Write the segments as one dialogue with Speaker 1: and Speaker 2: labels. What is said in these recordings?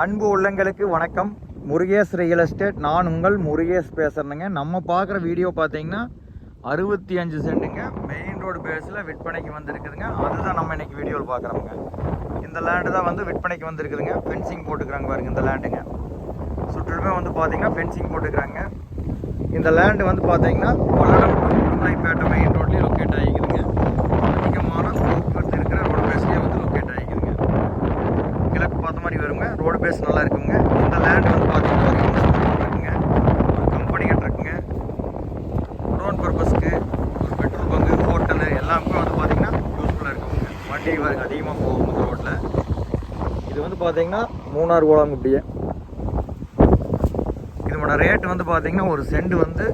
Speaker 1: அன்பு உள்ளங்களுக்கு வணக்கம். முருகேஷ் ரியல் எஸ்டேட் நான் உங்கள் முருகேஷ் பேசுகிறேங்க நம்ம பார்க்குற வீடியோ பார்த்தீங்கன்னா அறுபத்தி அஞ்சு சென்ட்டுங்க. மெயின் ரோடு பேஸில் விற்பனைக்கு வந்திருக்குதுங்க. அதுதான் நம்ம இன்னைக்கு வீடியோவில் பார்க்குறோங்க இந்த லேண்டு தான் வந்து விற்பனைக்கு வந்திருக்குதுங்க. ஃபென்சிங் போட்டுக்கிறாங்க பாருங்க இந்த லேண்டுங்க சுற்றிலுமே வந்து பார்த்தீங்கன்னா ஃபென்சிங் போட்டுக்கிறாங்க. இந்த லேண்டு வந்து பார்த்தீங்கன்னா பல்லடம் மெயின் பார்த்த மாதிரி வருங்க. ரோடு பேஸ் நல்லா இருக்குங்க. இந்த லேண்ட் வந்து பார்த்தீங்கன்னா இருக்குங்க ஒரு கம்பெனி கட்டுருக்குங்க. ரோட் பர்பஸ்க்கு ஒரு பெட்ரோல் பங்கு ஹோட்டலு எல்லாமே வந்து பார்த்தீங்கன்னா யூஸ்ஃபுல்லாக இருக்குங்க. வண்டி அதிகமாக போகும் இந்த ரோட்டில் இது வந்து பார்த்தீங்கன்னா மூணாறு இப்படியே இதோட ரேட் வந்து பார்த்தீங்கன்னா ஒரு சென்ட் வந்து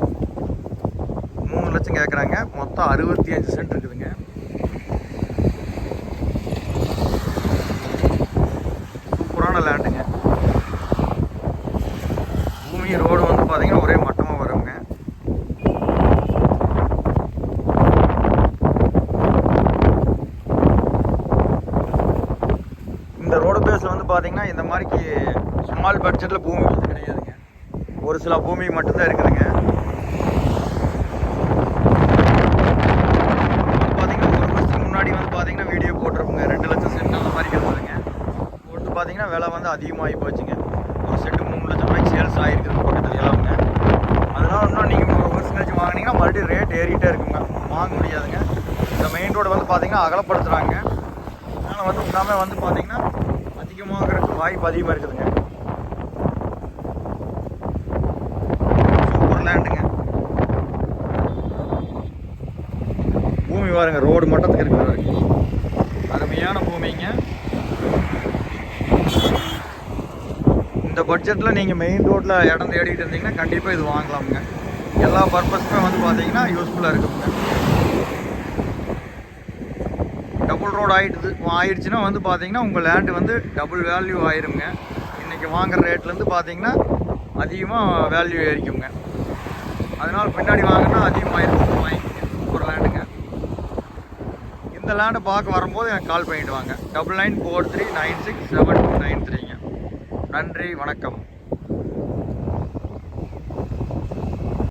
Speaker 1: மூணு லட்சம் கேட்குறாங்க மொத்தம் அறுபத்தி அஞ்சு சென்ட் இருக்குதுங்க சூப்பரான லேண்டுங்க பூமி ரோடு வந்து பார்த்திங்கன்னா ஒரே மட்டமாக வருங்க. இந்த ரோடு பேஸில் வந்து பார்த்தீங்கன்னா இந்த மாதிரிக்கு ஸ்மால் பட்ஜெட்டில் பூமி வந்து கிடையாதுங்க. ஒரு சில பூமி மட்டும்தான் இருக்குதுங்க. பார்த்தீங்கன்னா ஒரு வருஷத்துக்கு முன்னாடி வந்து பார்த்தீங்கன்னா வீடியோ போட்டிருப்போங்க. ரெண்டு லட்சம் சென்ட் அந்த மாதிரி இருந்ததுங்க. போட்டு பார்த்தீங்கன்னா விலை வந்து அதிகமாகி போச்சுங்க ஒரு செட்டு மூணு லட்சம் ரூபாய்க்கு சேல்ஸ் ஆகிருக்குது பக்கத்தில் எல்லாமே அதனால இன்னும் நீங்கள் ஒரு வருஷம் கழிச்சு வாங்கினீங்கன்னா மறுபடியும் ரேட் ஏறிட்டே இருக்குங்க. வாங்க முடியாதுங்க. இந்த மெயின் ரோடு வந்து பார்த்திங்கன்னா அகலப்படுத்துகிறாங்க அதனால் வந்து உண்டாமல் வந்து பார்த்தீங்கன்னா அதிகமாகிறதுக்கு வாய்ப்பு அதிகமாக இருக்குதுங்க. சூப்பர் லேண்டுங்க பூமி பாருங்க ரோடு மட்டத்துக்கு இருக்கிற அருமையான பூமிங்க. இந்த பட்ஜெட்டில் நீங்கள் மெயின் ரோட்டில் இடம் தேடிட்டு இருந்தீங்கன்னா கண்டிப்பாக இது வாங்கலாமுங்க. எல்லா பர்பஸ்க்குமே வந்து பார்த்தீங்கன்னா யூஸ்ஃபுல்லாக இருக்குங்க டபுள் ரோடு ஆயிடுது. ஆயிடுச்சுன்னா வந்து பார்த்தீங்கன்னா உங்கள் லேண்டு வந்து டபுள் வேல்யூ ஆயிருங்க. இன்றைக்கி வாங்குகிற ரேட்லேருந்து பார்த்தீங்கன்னா அதிகமாக வேல்யூ ஏறிக்குங்க. அதனால் பின்னாடி வாங்கினா அதிகமாக இருக்கும் வாங்கிக்கோங்க ஒரு லேண்டுங்க இந்த லேண்டை பார்க்க வரும்போது எனக்கு கால் பண்ணிவிட்டு வாங்க. Double nine four three nine six seven two nine த்ரீங்க நன்றி வணக்கம்.